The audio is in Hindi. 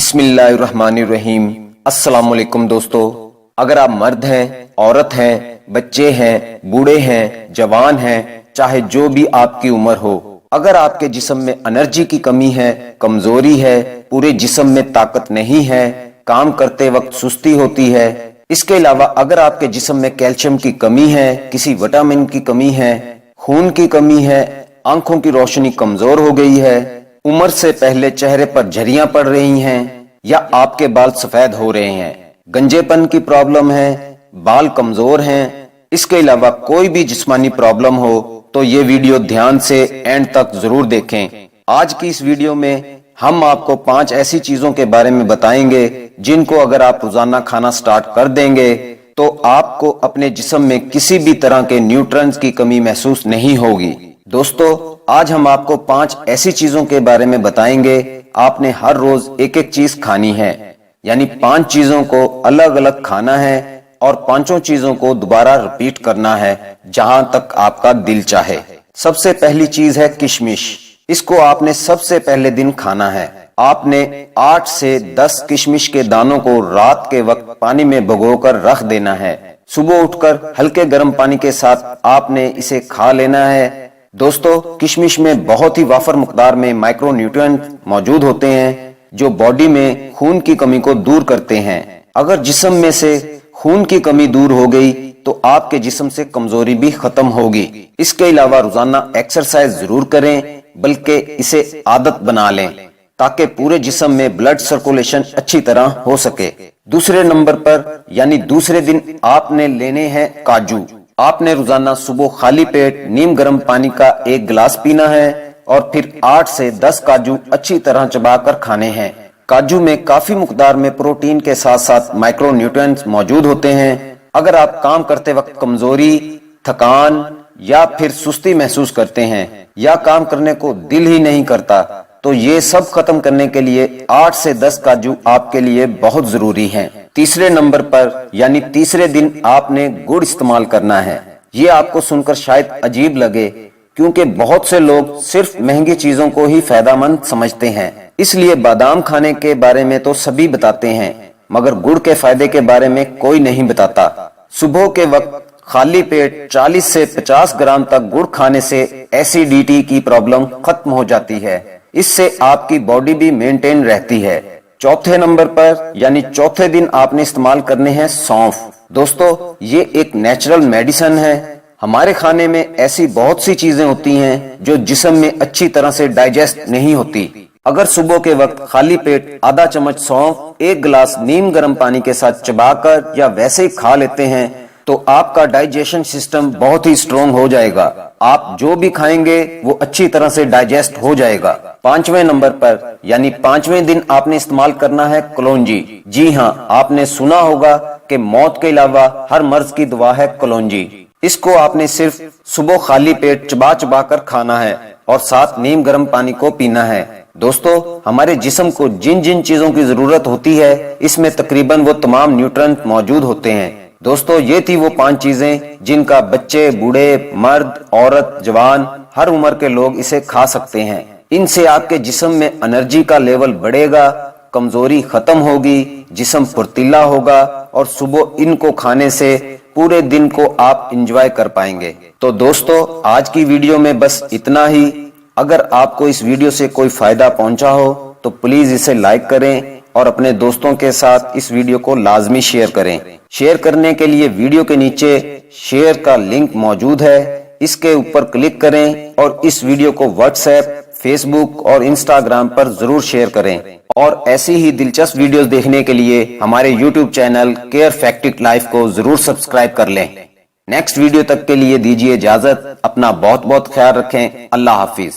बिस्मिल्लाहिर्रहमानिर्रहीम। अस्सलाम वालेकुम दोस्तों। अगर आप मर्द हैं, औरत हैं, बच्चे हैं, बूढ़े हैं, जवान हैं, चाहे जो भी आपकी उम्र हो, अगर आपके जिस्म में एनर्जी की कमी है, कमज़ोरी है, पूरे जिस्म में ताकत नहीं है, काम करते वक्त सुस्ती होती है, इसके अलावा अगर आपके जिस्म में कैल्शियम की कमी है, किसी विटामिन की कमी है, खून की कमी है, आँखों की रोशनी कमज़ोर हो गई है, उम्र से पहले चेहरे पर झरियाँ पड़ रही हैं या आपके बाल सफ़ेद हो रहे हैं, गंजेपन की प्रॉब्लम है, बाल कमज़ोर हैं, इसके अलावा कोई भी जिस्मानी प्रॉब्लम हो तो ये वीडियो ध्यान से एंड तक ज़रूर देखें। आज की इस वीडियो में हम आपको पाँच ऐसी चीज़ों के बारे में बताएँगे, जिनको अगर आप रोज़ाना खाना स्टार्ट कर देंगे तो आपको अपने जिसम में किसी भी तरह के न्यूट्रंस की कमी महसूस नहीं होगी। दोस्तों, आज हम आपको पाँच ऐसी चीज़ों के बारे में बताएँगे आपने हर रोज एक एक चीज़ खानी है। यानी पाँच चीज़ों को अलग अलग खाना है और पाँचों चीज़ों को दोबारा रिपीट करना है, जहाँ तक आपका दिल चाहे। सबसे पहली चीज़ है किशमिश। इसको आपने सबसे पहले दिन खाना है। आपने आठ से दस किशमिश के दानों को रात के वक्त पानी में भिगोकर रख देना है। सुबह उठकर हल्के गर्म पानी के साथ आपने इसे खा लेना है। दोस्तों, किशमिश में बहुत ही वाफर मकदार में माइक्रो मौजूद होते हैं, जो बॉडी में खून की कमी को दूर करते हैं। अगर जिसम में से खून की कमी दूर हो गई तो आपके जिसम से कमज़ोरी भी खत्म होगी। इसके अलावा रोज़ाना एक्सरसाइज ज़रूर करें, बल्कि इसे आदत बना लें, ताकि पूरे जिसम में ब्लड सर्कुलेशन अच्छी तरह हो सके। दूसरे नंबर पर, यानी दूसरे दिन आपने लेने हैं काजू। आपने रोज़ाना सुबह खाली पेट नीम गर्म पानी का एक गिलास पीना है और फिर आठ से दस काजू अच्छी तरह चबाकर खाने हैं काजू में काफ़ी मुकदार में प्रोटीन के साथ साथ माइक्रो मौजूद होते हैं अगर आप काम करते वक्त कमज़ोरी, थकान या फिर सुस्ती महसूस करते हैं या काम करने को दिल ही नहीं करता तो ये सब खत्म करने के लिए आठ से दस काजू आपके लिए बहुत ज़रूरी हैं। तीसरे नंबर पर, यानी तीसरे दिन आपने गुड़ इस्तेमाल करना है। ये आपको सुनकर शायद अजीब लगे, क्योंकि बहुत से लोग सिर्फ़ महँगी चीज़ों को ही फायदामंद समझते हैं। इसलिए बादाम खाने के बारे में तो सभी बताते हैं, मगर गुड़ के फ़ायदे के बारे में कोई नहीं बताता। सुबह के वक्त खाली पेट 40 से 50 ग्राम तक गुड़ खाने से एसिडिटी की प्रॉब्लम खत्म हो जाती है। इससे आपकी बॉडी भी मेंटेन रहती है। चौथे नंबर पर, यानी चौथे दिन आपने इस्तेमाल करने हैं सौंफ। दोस्तों, ये एक नेचुरल मेडिसन है। हमारे खाने में ऐसी बहुत सी चीज़ें होती हैं जो जिसम में अच्छी तरह से डाइजेस्ट नहीं होती। अगर सुबह के वक्त खाली पेट आधा चम्मच सौंफ, एक गिलास नीम गर्म पानी के साथ चबाकर या वैसे ही खा लेते हैं तो आपका डाइजेशन सिस्टम बहुत ही स्ट्रोंग हो जाएगा। आप जो भी खाएँगे, वो अच्छी तरह से डाइजेस्ट हो जाएगा। पाँचवें नंबर पर, यानी पाँचवें दिन आपने इस्तेमाल करना है कलौजी। जी हाँ आपने सुना होगा कि मौत के अलावा हर मर्ज की दुआ है कलौजी। इसको आपने सिर्फ़ सुबह खाली पेट चबा चबा कर खाना है और साथ नीम गर्म पानी को पीना है। दोस्तों, हमारे जिस्म को जिन जिन चीज़ों की ज़रूरत होती है, इसमें तकरीबन वो तमाम न्यूट्रन मौजूद होते हैं। दोस्तों, ये थी वो पाँच चीज़ें जिनका बच्चे, बूढ़े, मर्द, औरत, जवान, हर उम्र के लोग इसे खा सकते हैं। इनसे आपके जिसम में एनर्जी का लेवल बढ़ेगा, कमज़ोरी खत्म होगी, जिसम फुर्तीला होगा और सुबह इनको खाने से पूरे दिन को आप इंजॉय कर पाएँगे। तो दोस्तों, आज की वीडियो में बस इतना ही। अगर आपको इस वीडियो से कोई फ़ायदा पहुँचा हो तो प्लीज़ इसे लाइक करें और अपने दोस्तों के साथ इस वीडियो को लाजमी शेयर करें। शेयर करने के लिए वीडियो के नीचे शेयर का लिंक मौजूद है। इसके ऊपर क्लिक करें और इस वीडियो को व्हाट्सएप फेसबुक और इंस्टाग्राम पर ज़रूर शेयर करें। और ऐसी ही दिलचस्प वीडियोस देखने के लिए हमारे यूट्यूब चैनल केयर फैक्टिक लाइफ को ज़रूर सब्सक्राइब कर लें। नेक्स्ट वीडियो तक के लिए दीजिए इजाज़त, अपना बहुत बहुत ख्याल रखें। अल्लाह हाफिज।